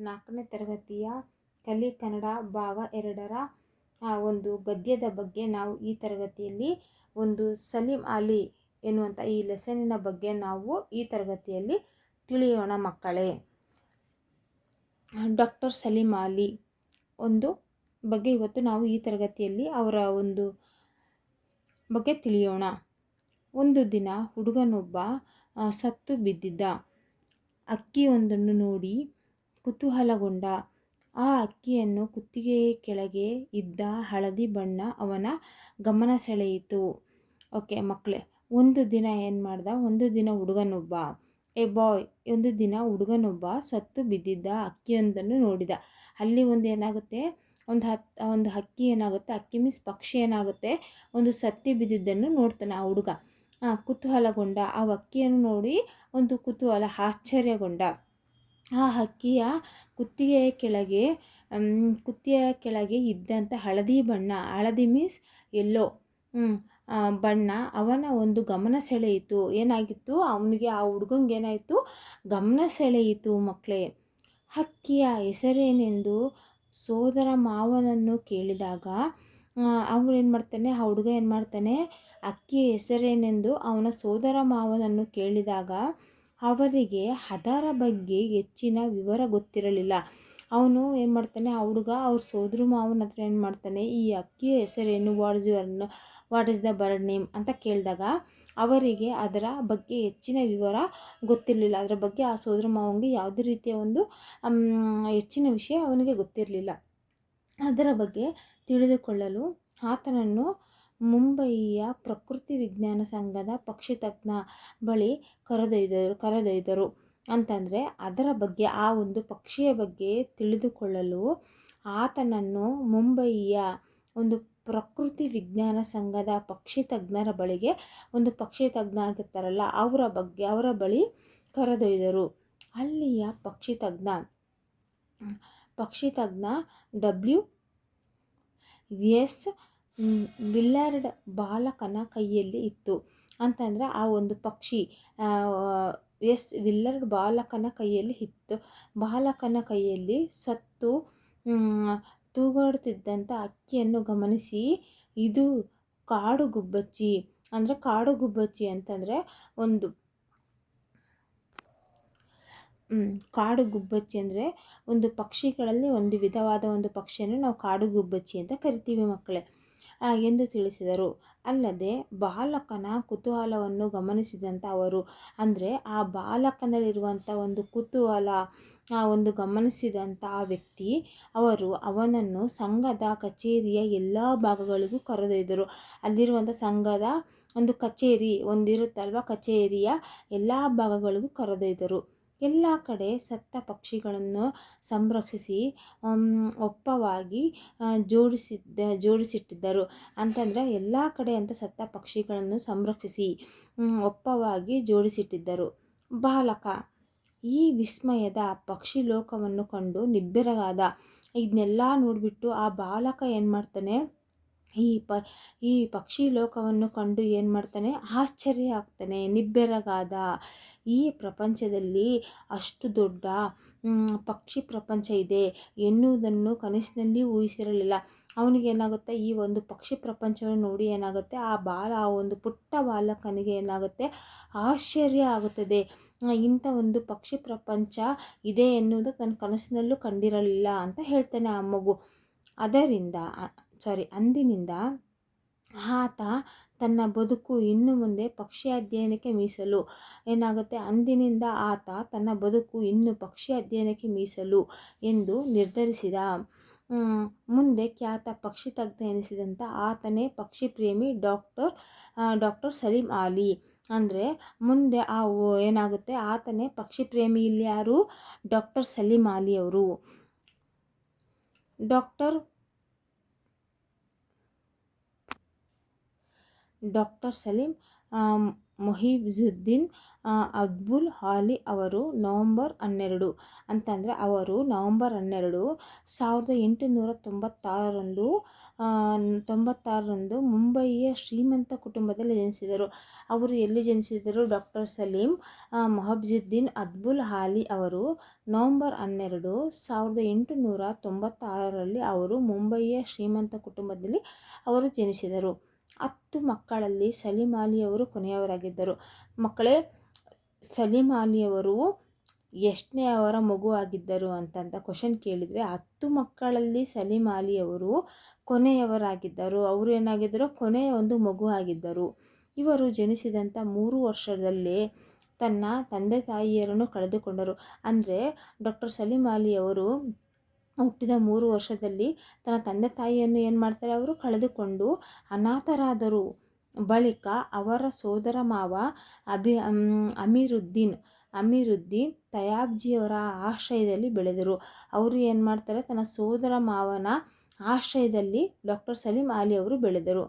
ನಾಲ್ಕನೇ ತರಗತಿಯ ಕಲಿ ಕನ್ನಡ ಭಾಗ ಎರಡರ ಒಂದು ಗದ್ಯದ ಬಗ್ಗೆ ನಾವು ಈ ತರಗತಿಯಲ್ಲಿ ಒಂದು ಸಲೀಂ ಅಲಿ ಎನ್ನುವಂಥ ಈ ಲೆಸನಿನ ಬಗ್ಗೆ ನಾವು ಈ ತರಗತಿಯಲ್ಲಿ ತಿಳಿಯೋಣ ಮಕ್ಕಳೇ. ಡಾಕ್ಟರ್ ಸಲೀಂ ಅಲಿ ಒಂದು ಬಗ್ಗೆ ಇವತ್ತು ನಾವು ಈ ತರಗತಿಯಲ್ಲಿ ಅವರ ಒಂದು ಬಗ್ಗೆ ತಿಳಿಯೋಣ. ಒಂದು ದಿನ ಹುಡುಗನೊಬ್ಬ ಸತ್ತು ಬಿದ್ದಿದ್ದ. ಅಕ್ಕಿಯೊಂದನ್ನು ನೋಡಿ ಕುತೂಹಲಗೊಂಡ ಆ ಅಕ್ಕಿಯನ್ನು ಕುತ್ತಿಗೆಯ ಕೆಳಗೆ ಇದ್ದ ಹಳದಿ ಬಣ್ಣ ಅವನ ಗಮನ ಸೆಳೆಯಿತು. ಓಕೆ ಮಕ್ಕಳೇ, ಒಂದು ದಿನ ಏನು ಮಾಡ್ದ? ಒಂದು ದಿನ ಹುಡುಗನೊಬ್ಬ. ಎ ಬಾಯ್, ಒಂದು ದಿನ ಹುಡುಗನೊಬ್ಬ ಸತ್ತು ಬಿದ್ದಿದ್ದ ಅಕ್ಕಿಯೊಂದನ್ನು ನೋಡಿದ. ಅಲ್ಲಿ ಒಂದು ಏನಾಗುತ್ತೆ? ಒಂದು ಹತ್, ಒಂದು ಹಕ್ಕಿ ಏನಾಗುತ್ತೆ? ಅಕ್ಕಿ ಮೀನ್ಸ್ ಪಕ್ಷಿ ಏನಾಗುತ್ತೆ? ಒಂದು ಸತ್ತಿ ಬಿದ್ದಿದ್ದನ್ನು ನೋಡ್ತಾನೆ ಆ ಹುಡುಗ. ಕುತೂಹಲಗೊಂಡ ಆ ಅಕ್ಕಿಯನ್ನು ನೋಡಿ ಒಂದು ಕುತೂಹಲ ಆಶ್ಚರ್ಯಗೊಂಡ. ಆ ಹಕ್ಕಿಯ ಕುತ್ತಿಗೆಯ ಕೆಳಗೆ ಕುತ್ತಿಯ ಕೆಳಗೆ ಇದ್ದಂಥ ಹಳದಿ ಬಣ್ಣ, ಹಳದಿ ಮೀನ್ಸ್ ಎಲ್ಲೋ ಬಣ್ಣ ಅವನ ಒಂದು ಗಮನ ಸೆಳೆಯಿತು. ಏನಾಗಿತ್ತು? ಅವನಿಗೆ ಆ ಹುಡುಗಂಗೆ ಏನಾಯಿತು? ಗಮನ ಸೆಳೆಯಿತು ಮಕ್ಕಳೇ ಹಕ್ಕಿಯ ಹೆಸರೇನೆಂದು ಸೋದರ ಮಾವನನ್ನು ಕೇಳಿದಾಗ ಅವನು ಏನು ಮಾಡ್ತಾನೆ? ಆ ಹುಡುಗ ಏನು ಮಾಡ್ತಾನೆ? ಅಕ್ಕಿಯ ಹೆಸರೇನೆಂದು ಅವನ ಸೋದರ ಮಾವನನ್ನು ಕೇಳಿದಾಗ ಅವರಿಗೆ ಅದರ ಬಗ್ಗೆ ಹೆಚ್ಚಿನ ವಿವರ ಗೊತ್ತಿರಲಿಲ್ಲ. ಅವನು ಏನು ಮಾಡ್ತಾನೆ, ಆ ಹುಡುಗ ಅವ್ರ ಸೋದ್ರ ಮಾವನ ಹತ್ರ ಏನು ಮಾಡ್ತಾನೆ, ಈ ಅಕ್ಕಿಯ ಹೆಸರೇನು what is your what is the bird name ಅಂತ ಕೇಳಿದಾಗ ಅವರಿಗೆ ಅದರ ಬಗ್ಗೆ ಹೆಚ್ಚಿನ ವಿವರ ಗೊತ್ತಿರಲಿಲ್ಲ. ಅದರ ಬಗ್ಗೆ ಆ ಸೋದರ ಮಾವನಿಗೆ ಯಾವುದೇ ರೀತಿಯ ಒಂದು ಹೆಚ್ಚಿನ ವಿಷಯ ಅವನಿಗೆ ಗೊತ್ತಿರಲಿಲ್ಲ. ಅದರ ಬಗ್ಗೆ ತಿಳಿದುಕೊಳ್ಳಲು ಆತನನ್ನು ಮುಂಬಯಿಯ ಪ್ರಕೃತಿ ವಿಜ್ಞಾನ ಸಂಘದ ಪಕ್ಷಿ ತಜ್ಞ ಬಳಿ ಕರೆದೊಯ್ದರು ಕರೆದೊಯ್ದರು. ಅಂತಂದರೆ, ಅದರ ಬಗ್ಗೆ, ಆ ಒಂದು ಪಕ್ಷಿಯ ಬಗ್ಗೆ ತಿಳಿದುಕೊಳ್ಳಲು ಆತನನ್ನು ಮುಂಬಯಿಯ ಒಂದು ಪ್ರಕೃತಿ ವಿಜ್ಞಾನ ಸಂಘದ ಪಕ್ಷಿ ತಜ್ಞರ ಬಳಿಗೆ, ಒಂದು ಪಕ್ಷಿ ತಜ್ಞ ಆಗಿರ್ತಾರಲ್ಲ, ಅವರ ಬಗ್ಗೆ, ಅವರ ಬಳಿ ಕರೆದೊಯ್ದರು. ಅಲ್ಲಿಯ ಪಕ್ಷಿ ತಜ್ಞ ಪಕ್ಷಿ ತಜ್ಞ ಡಬ್ಲ್ಯೂ ಎಸ್ ವಿಲ್ಲರ್ಡ್ ಬಾಲಕನ ಕೈಯಲ್ಲಿ ಇತ್ತು. ಅಂತಂದರೆ ಆ ಒಂದು ಪಕ್ಷಿ ಎಸ್ ವಿಲ್ಲರ್ಡ್ ಬಾಲಕನ ಕೈಯಲ್ಲಿ ಇತ್ತು. ಬಾಲಕನ ಕೈಯಲ್ಲಿ ಸತ್ತು ತೂಗಾಡುತ್ತಿದ್ದಂಥ ಅಕ್ಕಿಯನ್ನು ಗಮನಿಸಿ, ಇದು ಕಾಡು ಗುಬ್ಬಚ್ಚಿ. ಅಂದರೆ ಕಾಡು ಗುಬ್ಬಚ್ಚಿ ಅಂತಂದರೆ ಒಂದು ಕಾಡು ಗುಬ್ಬಚ್ಚಿ ಅಂದರೆ ಒಂದು ಪಕ್ಷಿಗಳಲ್ಲಿ ಒಂದು ವಿಧವಾದ ಒಂದು ಪಕ್ಷಿಯನ್ನು ನಾವು ಕಾಡು ಗುಬ್ಬಚ್ಚಿ ಅಂತ ಕರಿತೀವಿ ಮಕ್ಕಳೇ. ಎಂದು ತಿಳಿಸಿದರು. ಅಲ್ಲದೆ ಬಾಲಕನ ಕುತೂಹಲವನ್ನು ಗಮನಿಸಿದಂಥ ಅವರು, ಅಂದರೆ ಆ ಬಾಲಕನಲ್ಲಿರುವಂಥ ಒಂದು ಕುತೂಹಲ, ಆ ಒಂದು ಗಮನಿಸಿದಂಥ ವ್ಯಕ್ತಿ, ಅವರು ಅವನನ್ನು ಸಂಘದ ಕಚೇರಿಯ ಎಲ್ಲ ಭಾಗಗಳಿಗೂ ಕರೆದೊಯ್ದರು. ಅಲ್ಲಿರುವಂಥ ಸಂಘದ ಒಂದು ಕಚೇರಿ ಒಂದಿರುತ್ತಲ್ವ, ಕಚೇರಿಯ ಎಲ್ಲ ಭಾಗಗಳಿಗೂ ಕರೆದೊಯ್ದರು. ಎಲ್ಲ ಕಡೆ ಸತ್ತ ಪಕ್ಷಿಗಳನ್ನು ಸಂರಕ್ಷಿಸಿ ಒಪ್ಪವಾಗಿ ಜೋಡಿಸಿದ್ದ, ಜೋಡಿಸಿಟ್ಟಿದ್ದರು. ಅಂತಂದರೆ ಎಲ್ಲ ಕಡೆ ಅಂತ ಸತ್ತ ಪಕ್ಷಿಗಳನ್ನು ಸಂರಕ್ಷಿಸಿ ಒಪ್ಪವಾಗಿ ಜೋಡಿಸಿಟ್ಟಿದ್ದರು. ಬಾಲಕ, ಈ ವಿಸ್ಮಯದ ಪಕ್ಷಿ ಲೋಕವನ್ನು ಕಂಡು ನಿಬ್ಬೆರಗಾದ. ಇದನ್ನೆಲ್ಲ ನೋಡಿಬಿಟ್ಟು ಆ ಬಾಲಕ ಏನು ಮಾಡ್ತಾನೆ ಈ ಪ, ಈ ಪಕ್ಷಿ ಲೋಕವನ್ನು ಕಂಡು ಏನು ಮಾಡ್ತಾನೆ? ಆಶ್ಚರ್ಯ ಆಗ್ತಾನೆ. ನಿಬ್ಬೆರಗಾದ ಈ ಪ್ರಪಂಚದಲ್ಲಿ ಅಷ್ಟು ದೊಡ್ಡ ಪಕ್ಷಿ ಪ್ರಪಂಚ ಇದೆ ಎನ್ನುವುದನ್ನು ಕನಸಿನಲ್ಲಿ ಊಹಿಸಿರಲಿಲ್ಲ. ಅವನಿಗೆ ಏನಾಗುತ್ತೆ? ಈ ಒಂದು ಪಕ್ಷಿ ಪ್ರಪಂಚವನ್ನು ನೋಡಿ ಏನಾಗುತ್ತೆ? ಆ ಬಾಲ, ಆ ಒಂದು ಪುಟ್ಟ ಬಾಲಕನಿಗೆ ಏನಾಗುತ್ತೆ? ಆಶ್ಚರ್ಯ ಆಗುತ್ತದೆ. ಇಂಥ ಒಂದು ಪಕ್ಷಿ ಪ್ರಪಂಚ ಇದೆ ಎನ್ನುವುದು ತನ್ನ ಕನಸಿನಲ್ಲೂ ಕಂಡಿರಲಿಲ್ಲ ಅಂತ ಹೇಳ್ತಾನೆ ಆ ಮಗು. ಅದರಿಂದ ಸಾರಿ, ಅಂದಿನಿಂದ ಆತ ತನ್ನ ಬದುಕು ಇನ್ನು ಮುಂದೆ ಪಕ್ಷಿ ಅಧ್ಯಯನಕ್ಕೆ ಮೀಸಲು. ಏನಾಗುತ್ತೆ? ಅಂದಿನಿಂದ ಆತ ತನ್ನ ಬದುಕು ಇನ್ನು ಪಕ್ಷಿ ಅಧ್ಯಯನಕ್ಕೆ ಮೀಸಲು ಎಂದು ನಿರ್ಧರಿಸಿದ. ಮುಂದೆ ಖ್ಯಾತ ಪಕ್ಷಿ ತಜ್ಞ ಎನಿಸಿದಂಥ ಆತನೇ ಪಕ್ಷಿ ಪ್ರೇಮಿ ಡಾಕ್ಟರ್ ಡಾಕ್ಟರ್ ಸಲೀಂ ಆಲಿ. ಅಂದರೆ ಮುಂದೆ ಆ ಏನಾಗುತ್ತೆ? ಆತನೇ ಪಕ್ಷಿ ಪ್ರೇಮಿ ಇಲ್ಲಿ ಯಾರು? ಡಾಕ್ಟರ್ ಸಲೀಂ ಆಲಿ ಅವರು ಡಾಕ್ಟರ್ ಡಾಕ್ಟರ್ ಸಲೀಂ ಮೊಹಿಬ್ಜುದ್ದೀನ್ ಅಬ್ದುಲ್ ಹಾಲಿ ಅವರು ನವಂಬರ್ ಹನ್ನೆರಡು ಅಂತಂದರೆ ಅವರು ನವಂಬರ್ ಹನ್ನೆರಡು ಸಾವಿರದ ಎಂಟುನೂರ ತೊಂಬತ್ತಾರರಂದು ತೊಂಬತ್ತಾರರಂದು ಮುಂಬಯಿಯ ಶ್ರೀಮಂತ ಕುಟುಂಬದಲ್ಲಿ ಜನಿಸಿದರು. ಅವರು ಎಲ್ಲಿ ಜನಿಸಿದರು? ಡಾಕ್ಟರ್ ಸಲೀಂ ಮೊಹಬ್ಜುದ್ದೀನ್ ಅದ್ಬುಲ್ ಹಾಲಿ ಅವರು ನವಂಬರ್ ಹನ್ನೆರಡು ಸಾವಿರದ ಎಂಟುನೂರ ತೊಂಬತ್ತಾರರಲ್ಲಿ ಅವರು ಮುಂಬಯಿಯ ಶ್ರೀಮಂತ ಕುಟುಂಬದಲ್ಲಿ ಅವರು ಜನಿಸಿದರು. ಹತ್ತು ಮಕ್ಕಳಲ್ಲಿ ಸಲಿಮಾಲಿಯವರು ಕೊನೆಯವರಾಗಿದ್ದರು. ಮಕ್ಕಳೇ, ಸಲೀಮ್ ಅಲಿಯವರು ಎಷ್ಟನೇ ಅವರ ಮಗು ಆಗಿದ್ದರು ಅಂತಂತ ಕ್ವಶನ್ ಕೇಳಿದರೆ, ಹತ್ತು ಮಕ್ಕಳಲ್ಲಿ ಸಲೀಂ ಅಲಿಯವರು ಕೊನೆಯವರಾಗಿದ್ದರು. ಅವರು ಏನಾಗಿದ್ದರು? ಕೊನೆಯ ಒಂದು ಮಗು ಆಗಿದ್ದರು. ಇವರು ಜನಿಸಿದಂಥ ಮೂರು ವರ್ಷದಲ್ಲೇ ತನ್ನ ತಂದೆ ತಾಯಿಯರನ್ನು ಕಳೆದುಕೊಂಡರು. ಅಂದರೆ, ಡಾಕ್ಟರ್ ಸಲೀಂ ಅಲಿಯವರು ಹುಟ್ಟಿದ ಮೂರು ವರ್ಷದಲ್ಲಿ ತನ್ನ ತಂದೆ ತಾಯಿಯನ್ನು ಏನು ಮಾಡ್ತಾರೆ ಅವರು? ಕಳೆದುಕೊಂಡು ಅನಾಥರಾದರು. ಬಳಿಕ ಅವರ ಸೋದರ ಮಾವ ಅಭಿ ಅಮೀರುದ್ದೀನ್ ಅಮೀರುದ್ದೀನ್ ತಯಾಬ್ಜಿಯವರ ಆಶ್ರಯದಲ್ಲಿ ಬೆಳೆದರು. ಅವರು ಏನು ಮಾಡ್ತಾರೆ? ತನ್ನ ಸೋದರ ಮಾವನ ಆಶ್ರಯದಲ್ಲಿ ಡಾಕ್ಟರ್ ಸಲೀಂ ಆಲಿ ಅವರು ಬೆಳೆದರು.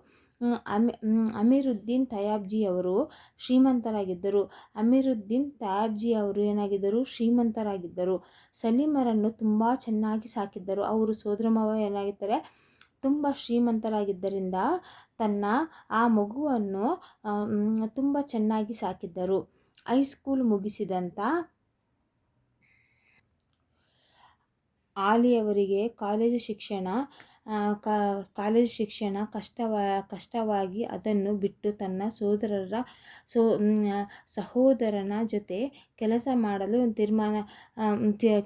ಅಮಿ ಅಮೀರುದ್ದೀನ್ ತಯಾಬ್ಜಿ ಅವರು ಶ್ರೀಮಂತರಾಗಿದ್ದರು. ಅಮೀರುದ್ದೀನ್ ತಯಾಬ್ಜಿ ಅವರು ಏನಾಗಿದ್ದರು? ಶ್ರೀಮಂತರಾಗಿದ್ದರು. ಸಲೀಮರನ್ನು ತುಂಬ ಚೆನ್ನಾಗಿ ಸಾಕಿದ್ದರು. ಅವರು ಸೋದರ ಮಾವ ಏನಾಗಿದ್ದಾರೆ, ತುಂಬ ಶ್ರೀಮಂತರಾಗಿದ್ದರಿಂದ ತನ್ನ ಆ ಮಗುವನ್ನು ತುಂಬ ಚೆನ್ನಾಗಿ ಸಾಕಿದ್ದರು. ಹೈಸ್ಕೂಲ್ ಮುಗಿಸಿದಂಥ ಆಲಿಯವರಿಗೆ ಕಾಲೇಜು ಶಿಕ್ಷಣ ಕಾಲೇಜು ಶಿಕ್ಷಣ ಕಷ್ಟವ, ಕಷ್ಟವಾಗಿ ಅದನ್ನು ಬಿಟ್ಟು ತನ್ನ ಸೋದರರ, ಸೋ ಸಹೋದರನ ಜೊತೆ ಕೆಲಸ ಮಾಡಲು ತೀರ್ಮಾನ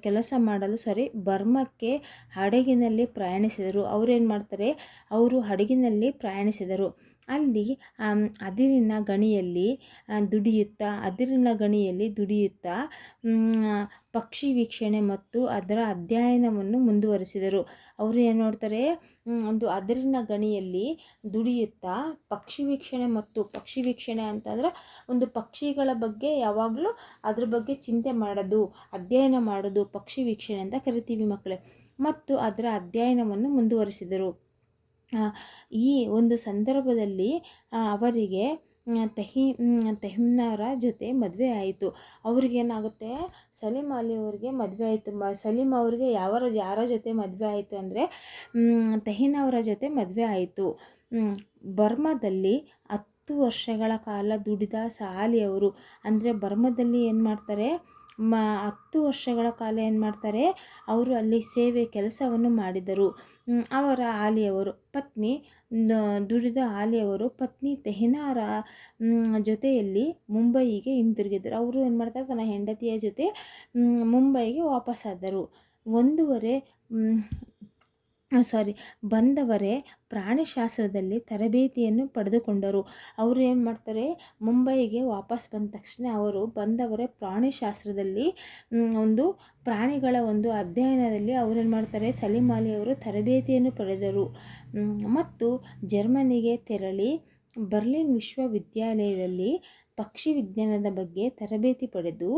ಕೆಲಸ ಮಾಡಲು ಸಾರಿ ಬರ್ಮಕ್ಕೆ ಹಡಗಿನಲ್ಲಿ ಪ್ರಯಾಣಿಸಿದರು. ಅವರೇನು ಮಾಡ್ತಾರೆ? ಅವರು ಹಡಗಿನಲ್ಲಿ ಪ್ರಯಾಣಿಸಿದರು. ಅಲ್ಲಿ ಅದಿರಿನ ಗಣಿಯಲ್ಲಿ ದುಡಿಯುತ್ತಾ, ಅದಿರಿನ ಗಣಿಯಲ್ಲಿ ದುಡಿಯುತ್ತಾ ಪಕ್ಷಿ ವೀಕ್ಷಣೆ ಮತ್ತು ಅದರ ಅಧ್ಯಯನವನ್ನು ಮುಂದುವರಿಸಿದರು. ಅವರು ಏನು ನೋಡ್ತಾರೆ ಒಂದು ಅದಿರಿನ ಗಣಿಯಲ್ಲಿ ದುಡಿಯುತ್ತಾ, ಪಕ್ಷಿ ವೀಕ್ಷಣೆ ಮತ್ತು ಪಕ್ಷಿ ವೀಕ್ಷಣೆ ಅಂತಂದರೆ ಒಂದು ಪಕ್ಷಿಗಳ ಬಗ್ಗೆ ಯಾವಾಗಲೂ ಅದ್ರ ಬಗ್ಗೆ ಚಿಂತೆ ಮಾಡೋದು, ಅಧ್ಯಯನ ಮಾಡೋದು, ಪಕ್ಷಿ ವೀಕ್ಷಣೆ ಅಂತ ಕರಿತೀವಿ ಮಕ್ಕಳೇ ಮತ್ತು ಅದರ ಅಧ್ಯಯನವನ್ನು ಮುಂದುವರಿಸಿದರು. ಈ ಒಂದು ಸಂದರ್ಭದಲ್ಲಿ ಅವರಿಗೆ ತೆಹಿ ತೆಹಿಮ್ನರ ಜೊತೆ ಮದುವೆ ಆಯಿತು. ಅವ್ರಿಗೇನಾಗುತ್ತೆ ಸಲೀಮ್ ಅಲಿ ಅವ್ರಿಗೆ ಮದುವೆ ಆಯಿತು. ಮ, ಸಲೀಮ್ ಅವ್ರಿಗೆ ಯಾವ ಯಾರ ಜೊತೆ ಮದುವೆ ಆಯಿತು ಅಂದರೆ ತೆಹಿನವರ ಅವರ ಜೊತೆ ಮದುವೆ ಆಯಿತು. ಬರ್ಮಾದಲ್ಲಿ ಹತ್ತು ವರ್ಷಗಳ ಕಾಲ ದುಡಿದ ಸಾಲಿಯವರು. ಅಂದರೆ ಬರ್ಮದಲ್ಲಿ ಏನು ಮಾಡ್ತಾರೆ? ಮ, ಹತ್ತು ವರ್ಷಗಳ ಕಾಲ ಏನು ಮಾಡ್ತಾರೆ? ಅವರು ಅಲ್ಲಿ ಸೇವೆ ಕೆಲಸವನ್ನು ಮಾಡಿದರು. ಅವರ ಆಲಿಯವರು, ಪತ್ನಿ ದುಡಿದ ಆಲಿಯವರು, ಪತ್ನಿ ತೆಹಿನಾರ ಜೊತೆಯಲ್ಲಿ ಮುಂಬಯಿಗೆ ಹಿಂತಿರುಗಿದರು. ಅವರು ಏನು ಮಾಡ್ತಾರೆ? ತನ್ನ ಹೆಂಡತಿಯ ಜೊತೆ ಮುಂಬೈಗೆ ವಾಪಸ್ಸಾದರು. ಒಂದೂವರೆ ಸಾರಿ. ಬಂದವರೇ ಪ್ರಾಣಿಶಾಸ್ತ್ರದಲ್ಲಿ ತರಬೇತಿಯನ್ನು ಪಡೆದುಕೊಂಡರು. ಅವರು ಏನು ಮಾಡ್ತಾರೆ, ಮುಂಬೈಗೆ ವಾಪಸ್ ಬಂದ ತಕ್ಷಣ ಅವರು ಬಂದವರೇ ಪ್ರಾಣಿಶಾಸ್ತ್ರದಲ್ಲಿ ಒಂದು ಪ್ರಾಣಿಗಳ ಒಂದು ಅಧ್ಯಯನದಲ್ಲಿ ಅವರೇನು ಮಾಡ್ತಾರೆ, ಸಲೀಂ ಅಲಿ ಅವರು ತರಬೇತಿಯನ್ನು ಪಡೆದರು. ಮತ್ತು ಜರ್ಮನಿಗೆ ತೆರಳಿ ಬರ್ಲಿನ್ ವಿಶ್ವವಿದ್ಯಾಲಯದಲ್ಲಿ ಪಕ್ಷಿ ವಿಜ್ಞಾನದ ಬಗ್ಗೆ ತರಬೇತಿ ಪಡೆದು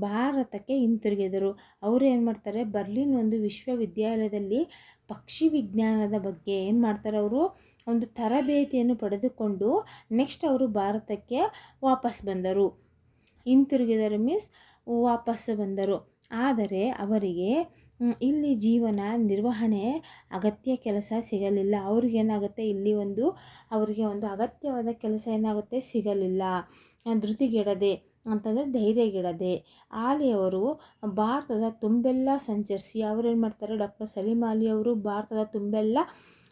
ಭಾರತಕ್ಕೆ ಹಿಂತಿರುಗಿದರು. ಅವರು ಏನು ಮಾಡ್ತಾರೆ? ಬರ್ಲಿನ್ ಒಂದು ವಿಶ್ವವಿದ್ಯಾಲಯದಲ್ಲಿ ಪಕ್ಷಿ ವಿಜ್ಞಾನದ ಬಗ್ಗೆ ಏನು ಮಾಡ್ತಾರೆ ಅವರು? ಒಂದು ತರಬೇತಿಯನ್ನು ಪಡೆದುಕೊಂಡು ನೆಕ್ಸ್ಟ್ ಅವರು ಭಾರತಕ್ಕೆ ವಾಪಸ್ ಬಂದರು. ಹಿಂತಿರುಗಿದರು ಮೀನ್ಸ್ ವಾಪಸ್ಸು ಬಂದರು. ಆದರೆ ಅವರಿಗೆ ಇಲ್ಲಿ ಜೀವನ, ನಿರ್ವಹಣೆ ಅಗತ್ಯ ಕೆಲಸ ಸಿಗಲಿಲ್ಲ. ಅವ್ರಿಗೇನಾಗುತ್ತೆ ಇಲ್ಲಿ ಒಂದು, ಅವರಿಗೆ ಒಂದು ಅಗತ್ಯವಾದ ಕೆಲಸ ಏನಾಗುತ್ತೆ? ಸಿಗಲಿಲ್ಲ. ಧೃತಿಗೆಡದೆ ಅಂತಂದರೆ ಧೈರ್ಯಗೆಡದೆ. ಆಲಿಯವರು ಭಾರತದ ತುಂಬೆಲ್ಲ ಸಂಚರಿಸಿ, ಅವರೇನು ಮಾಡ್ತಾರೆ? ಡಾಕ್ಟರ್ ಸಲೀಂ ಆಲಿ ಅವರು ಭಾರತದ ತುಂಬೆಲ್ಲ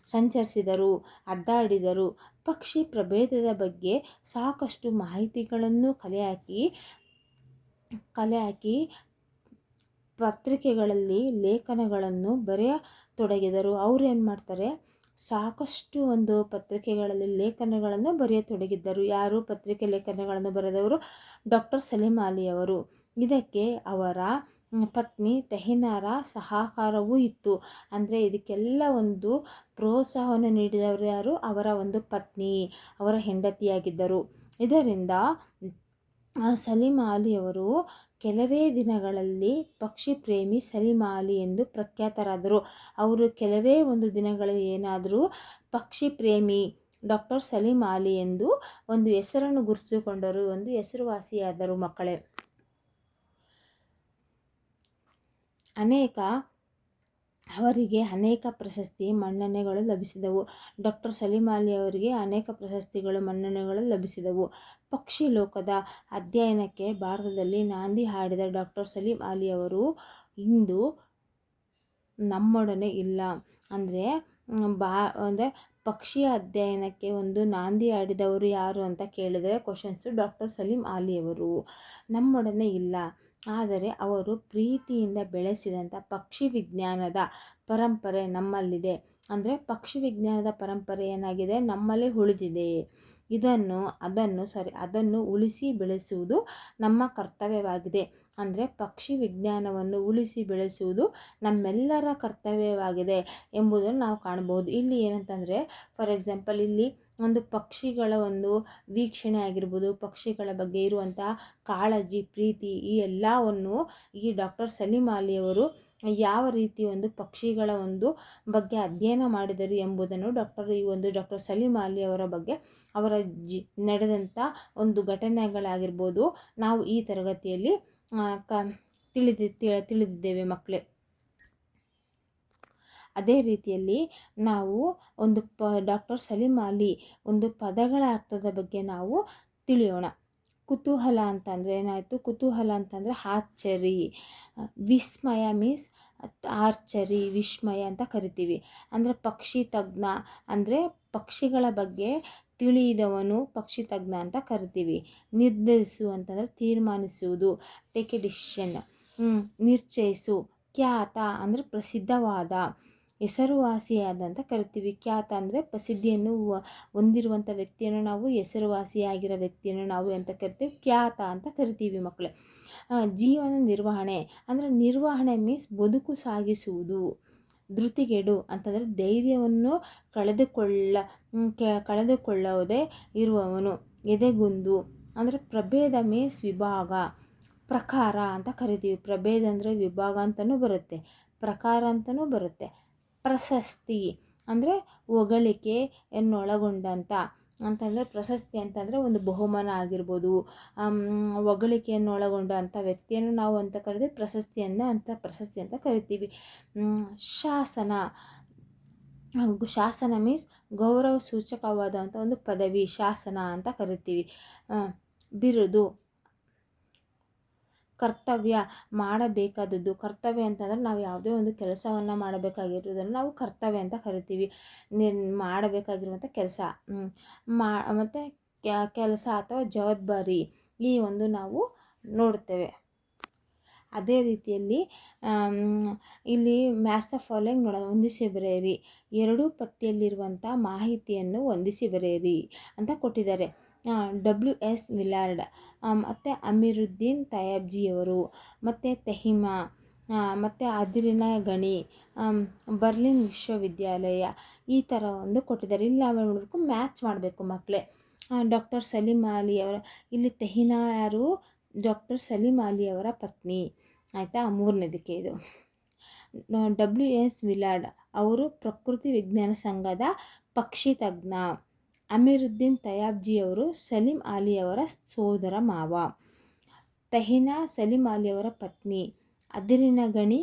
ಸಂಚರಿಸಿದರು, ಅಡ್ಡಾಡಿದರು. ಪಕ್ಷಿ ಪ್ರಭೇದದ ಬಗ್ಗೆ ಸಾಕಷ್ಟು ಮಾಹಿತಿಗಳನ್ನು ಕಲೆ ಹಾಕಿ ಕಲೆ ಹಾಕಿ ಪತ್ರಿಕೆಗಳಲ್ಲಿ ಲೇಖನಗಳನ್ನು ಬರೆಯತೊಡಗಿದರು. ಅವರು ಏನು ಮಾಡ್ತಾರೆ? ಸಾಕಷ್ಟು ಒಂದು ಪತ್ರಿಕೆಗಳಲ್ಲಿ ಲೇಖನಗಳನ್ನು ಬರೆಯತೊಡಗಿದ್ದರು. ಯಾರು? ಪತ್ರಿಕೆ ಲೇಖನಗಳನ್ನು ಬರೆದವರು ಡಾಕ್ಟರ್ ಸಲೀಂ ಅಲಿಯವರು ಇದಕ್ಕೆ ಅವರ ಪತ್ನಿ ತೆಹಿನಾರ ಸಹಕಾರವೂ ಇತ್ತು. ಅಂದರೆ ಇದಕ್ಕೆಲ್ಲ ಒಂದು ಪ್ರೋತ್ಸಾಹವನ್ನು ನೀಡಿದವರು ಯಾರು? ಅವರ ಒಂದು ಪತ್ನಿ, ಅವರ ಹೆಂಡತಿಯಾಗಿದ್ದರು. ಇದರಿಂದ ಸಲೀಂ ಅಲಿಯವರು ಕೆಲವೇ ದಿನಗಳಲ್ಲಿ ಪಕ್ಷಿ ಪ್ರೇಮಿ ಸಲೀಂ ಅಲಿ ಎಂದು ಪ್ರಖ್ಯಾತರಾದರು. ಅವರು ಕೆಲವೇ ಒಂದು ದಿನಗಳಲ್ಲಿ ಏನಾದರೂ ಪಕ್ಷಿ ಪ್ರೇಮಿ ಡಾಕ್ಟರ್ ಸಲೀಮ್ ಅಲಿ ಎಂದು ಒಂದು ಹೆಸರನ್ನು ಗುರುತಿಸಿಕೊಂಡರು ಒಂದು ಹೆಸರುವಾಸಿಯಾದರು ಮಕ್ಕಳೇ. ಅನೇಕ, ಅವರಿಗೆ ಅನೇಕ ಪ್ರಶಸ್ತಿ, ಮನ್ನಣೆಗಳು ಲಭಿಸಿದವು. ಡಾಕ್ಟರ್ ಸಲೀಮ್ ಅಲಿ ಅವರಿಗೆ ಅನೇಕ ಪ್ರಶಸ್ತಿಗಳು, ಮನ್ನಣೆಗಳು ಲಭಿಸಿದವು. ಪಕ್ಷಿ ಲೋಕದ ಅಧ್ಯಯನಕ್ಕೆ ಭಾರತದಲ್ಲಿ ನಾಂದಿ ಹಾಡಿದ ಡಾಕ್ಟರ್ ಸಲೀಂ ಅಲಿ ಅವರು ಇಂದು ನಮ್ಮೊಡನೆ ಇಲ್ಲ. ಅಂದರೆ, ಬಾ, ಅಂದರೆ ಪಕ್ಷಿ ಅಧ್ಯಯನಕ್ಕೆ ಒಂದು ನಾಂದಿ ಆಡಿದವರು ಯಾರು ಅಂತ ಕೇಳಿದರೆ ಕ್ವಶನ್ಸು ಡಾಕ್ಟರ್ ಸಲೀಂ ಆಲಿಯವರು ನಮ್ಮೊಡನೆ ಇಲ್ಲ. ಆದರೆ ಅವರು ಪ್ರೀತಿಯಿಂದ ಬೆಳೆಸಿದಂಥ ಪಕ್ಷಿ ವಿಜ್ಞಾನದ ಪರಂಪರೆ ನಮ್ಮಲ್ಲಿದೆ. ಅಂದರೆ ಪಕ್ಷಿ ವಿಜ್ಞಾನದ ಪರಂಪರೆ ಏನಾಗಿದೆ? ನಮ್ಮಲ್ಲಿ ಉಳಿದಿದೆ. ಇದನ್ನು, ಅದನ್ನು, ಸರಿ, ಅದನ್ನು ಉಳಿಸಿ ಬೆಳೆಸುವುದು ನಮ್ಮ ಕರ್ತವ್ಯವಾಗಿದೆ. ಅಂದರೆ ಪಕ್ಷಿ ವಿಜ್ಞಾನವನ್ನು ಉಳಿಸಿ ಬೆಳೆಸುವುದು ನಮ್ಮೆಲ್ಲರ ಕರ್ತವ್ಯವಾಗಿದೆ ಎಂಬುದನ್ನು ನಾವು ಕಾಣಬಹುದು. ಇಲ್ಲಿ ಏನಂತಂದರೆ ಫಾರ್ ಎಕ್ಸಾಂಪಲ್ ಇಲ್ಲಿ ಒಂದು ಪಕ್ಷಿಗಳ ಒಂದು ವೀಕ್ಷಣೆ ಆಗಿರ್ಬೋದು, ಪಕ್ಷಿಗಳ ಬಗ್ಗೆ ಇರುವಂಥ ಕಾಳಜಿ, ಪ್ರೀತಿ ಈ ಎಲ್ಲವನ್ನು ಈ ಡಾಕ್ಟರ್ ಸಲೀಂ ಅಲಿಯವರು ಯಾವ ರೀತಿ ಒಂದು ಪಕ್ಷಿಗಳ ಒಂದು ಬಗ್ಗೆ ಅಧ್ಯಯನ ಮಾಡಿದರು ಎಂಬುದನ್ನು ಡಾಕ್ಟರ್ ಈ ಒಂದು ಡಾಕ್ಟರ್ ಸಲೀಂ ಅಲಿ ಅವರ ಬಗ್ಗೆ ಅವರ ಜಿ ನಡೆದಂಥ ಒಂದು ಘಟನೆಗಳಾಗಿರ್ಬೋದು ನಾವು ಈ ತರಗತಿಯಲ್ಲಿ ಕ, ತಿಳಿದಿ ತಿಳಿದಿದ್ದೇವೆ ಮಕ್ಕಳೇ. ಅದೇ ರೀತಿಯಲ್ಲಿ ನಾವು ಒಂದು ಪ ಡಾಕ್ಟರ್ ಸಲೀಂ ಅಲಿ ಒಂದು ಪದಗಳ ಅರ್ಥದ ಬಗ್ಗೆ ನಾವು ತಿಳಿಯೋಣ. ಕುತೂಹಲ ಅಂತಂದರೆ ಏನಾಯಿತು? ಕುತೂಹಲ ಅಂತಂದರೆ ಆಶ್ಚರ್ಯ ವಿಸ್ಮಯ ಮೀನ್ಸ್ ಆರ್ಚರಿ, ವಿಸ್ಮಯ ಅಂತ ಕರಿತೀವಿ. ಅಂದರೆ ಪಕ್ಷಿ ತಜ್ಞ, ಅಂದರೆ ಪಕ್ಷಿಗಳ ಬಗ್ಗೆ ತಿಳಿದವನು ಪಕ್ಷಿ ತಜ್ಞ ಅಂತ ಕರಿತೀವಿ. ನಿರ್ಧರಿಸು ಅಂತಂದರೆ ತೀರ್ಮಾನಿಸುವುದು ಟೇಕ್ ಎ ಡಿಸಿಷನ್ ನಿರ್ಚಯಿಸು, ಖ್ಯಾತ ಅಂದರೆ ಪ್ರಸಿದ್ಧವಾದ. ಹೆಸರುವಾಸಿಯಾದಂತ ಕರಿತೀವಿ. ಖ್ಯಾತ ಅಂದರೆ ಪ್ರಸಿದ್ಧಿಯನ್ನು ಹೊಂದಿರುವಂಥ ವ್ಯಕ್ತಿಯನ್ನು ನಾವು ಹೆಸರುವಾಸಿಯಾಗಿರೋ ವ್ಯಕ್ತಿಯನ್ನು ನಾವು ಅಂತ ಕರಿತೀವಿ? ಖ್ಯಾತ ಅಂತ ಕರಿತೀವಿ ಮಕ್ಕಳೇ ಜೀವನ ನಿರ್ವಹಣೆ ಅಂದರೆ ನಿರ್ವಹಣೆ ಮೀನ್ಸ್ ಬದುಕು ಸಾಗಿಸುವುದು, ಧೃತಿಗೆಡು ಅಂತಂದರೆ ಧೈರ್ಯವನ್ನು ಕಳೆದುಕೊಳ್ಳ ಕಳೆದುಕೊಳ್ಳದೆ ಇರುವವನು. ಎದೆಗುಂದು ಅಂದರೆ ಪ್ರಭೇದ ಮೀನ್ಸ್ ವಿಭಾಗ, ಪ್ರಕಾರ ಅಂತ ಕರಿತೀವಿ. ಪ್ರಭೇದ ಅಂದರೆ ವಿಭಾಗ ಅಂತಲೂ ಬರುತ್ತೆ, ಪ್ರಕಾರ ಅಂತಲೂ ಬರುತ್ತೆ. ಪ್ರಶಸ್ತಿ ಅಂದರೆ ಹೊಗಳಿಕೆ ಎನ್ನೊಳಗೊಂಡಂಥ ಅಂತಂದರೆ ಪ್ರಶಸ್ತಿ ಅಂತಂದರೆ ಒಂದು ಬಹುಮಾನ ಆಗಿರ್ಬೋದು. ಹೊಗಳಿಕೆಯನ್ನು ಒಳಗೊಂಡಂಥ ವ್ಯಕ್ತಿಯನ್ನು ನಾವು ಅಂತ ಕರಿತೀವಿ ಪ್ರಶಸ್ತಿಯನ್ನು ಅಂತ ಪ್ರಶಸ್ತಿ ಅಂತ ಕರಿತೀವಿ. ಶಾಸನ. ಶಾಸನ ಮೀನ್ಸ್ ಗೌರವ ಸೂಚಕವಾದಂಥ ಒಂದು ಪದವಿ, ಶಾಸನ ಅಂತ ಕರಿತೀವಿ. ಬಿರುದು. ಕರ್ತವ್ಯ ಮಾಡಬೇಕಾದದ್ದು. ಕರ್ತವ್ಯ ಅಂತಂದರೆ ನಾವು ಯಾವುದೇ ಒಂದು ಕೆಲಸವನ್ನು ಮಾಡಬೇಕಾಗಿರೋದನ್ನು ನಾವು ಕರ್ತವ್ಯ ಅಂತ ಕರಿತೀವಿ. ಮಾಡಬೇಕಾಗಿರುವಂಥ ಕೆಲಸ. ಮಾ, ಮತ್ತು ಕೆಲಸ ಅಥವಾ ಜವಾಬ್ದಾರಿ ಈ ಒಂದು ನಾವು ನೋಡ್ತೇವೆ. ಅದೇ ರೀತಿಯಲ್ಲಿ ಇಲ್ಲಿ ಮ್ಯಾಸ್ ದ ಫಾಲೋಯಿಂಗ್ ನೋಡೋಣ. ಹೊಂದಿಸಿ ಬರೆಯಿರಿ. ಎರಡೂ ಪಟ್ಟಿಯಲ್ಲಿರುವಂಥ ಮಾಹಿತಿಯನ್ನು ಹೊಂದಿಸಿ ಬರೆಯಿರಿ ಅಂತ ಕೊಟ್ಟಿದ್ದಾರೆ. ಡಬ್ಲ್ಯೂ ಎಸ್ ವಿಲಾರ್ಡ್ ಮತ್ತು ಅಮೀರುದ್ದೀನ್ ತಯಾಬ್ಜಿಯವರು, ಮತ್ತು ತೆಹಿಮಾ ಮತ್ತು ಅದಿರಿನ ಗಣಿ ಬರ್ಲಿನ್ ವಿಶ್ವವಿದ್ಯಾಲಯ, ಈ ಥರ ಒಂದು ಕೊಟ್ಟಿದ್ದಾರೆ. ಇಲ್ಲಿ ನಾವು ನೋಡಬೇಕು, ಮ್ಯಾಚ್ ಮಾಡಬೇಕು ಮಕ್ಕಳೇ ಡಾಕ್ಟರ್ ಸಲೀಮ್ ಅಲಿ ಅವರ, ಇಲ್ಲಿ ತೆಹಿನಾ ಯಾರು? ಡಾಕ್ಟರ್ ಸಲೀಮ್ ಅಲಿ ಅವರ ಪತ್ನಿ. ಆಯಿತಾ? ಮೂರನೇದಕ್ಕೆ ಇದು. ಡಬ್ಲ್ಯೂ ಎಸ್ ವಿಲಾರ್ಡ್ ಅವರು ಪ್ರಕೃತಿ ವಿಜ್ಞಾನ ಸಂಘದ ಪಕ್ಷಿ ತಜ್ಞ. ಅಮೀರುದ್ದೀನ್ ತಯಾಬ್ಜಿಯವರು ಸಲೀಂ ಆಲಿಯವರ ಸೋದರ ಮಾವ. ತಹಿನಾ ಸಲೀಂ ಆಲಿಯವರ ಪತ್ನಿ ಅದಿರಿನ ಗಣಿ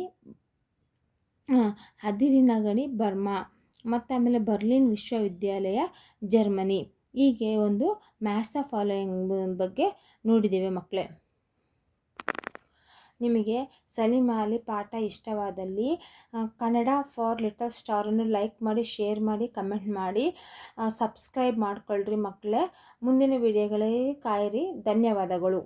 ಅದಿರಿನ ಗಣಿ ಬರ್ಮಾ ಮತ್ತು ಆಮೇಲೆ ಬರ್ಲಿನ್ ವಿಶ್ವವಿದ್ಯಾಲಯ ಜರ್ಮನಿ. ಹೀಗೆ ಒಂದು ಮ್ಯಾಸ್ ದ ಫಾಲೋಯಿಂಗ್ ಬಗ್ಗೆ ನೋಡಿದ್ದೇವೆ ಮಕ್ಕಳೇ ನಿಮಗೆ ಸಲೀಮ್ ಅಲಿ ಪಾಠ ಇಷ್ಟವಾದಲ್ಲಿ ಕನ್ನಡ ಫಾರ್ ಲಿಟಲ್ ಸ್ಟಾರನ್ನು ಲೈಕ್ ಮಾಡಿ, ಶೇರ್ ಮಾಡಿ, ಕಮೆಂಟ್ ಮಾಡಿ ಸಬ್ಸ್ಕ್ರೈಬ್ ಮಾಡ್ಕೊಳ್ರಿ ಮಕ್ಕಳೇ. ಮುಂದಿನ ವಿಡಿಯೋಗಳೇ ಕಾಯಿರಿ. ಧನ್ಯವಾದಗಳು.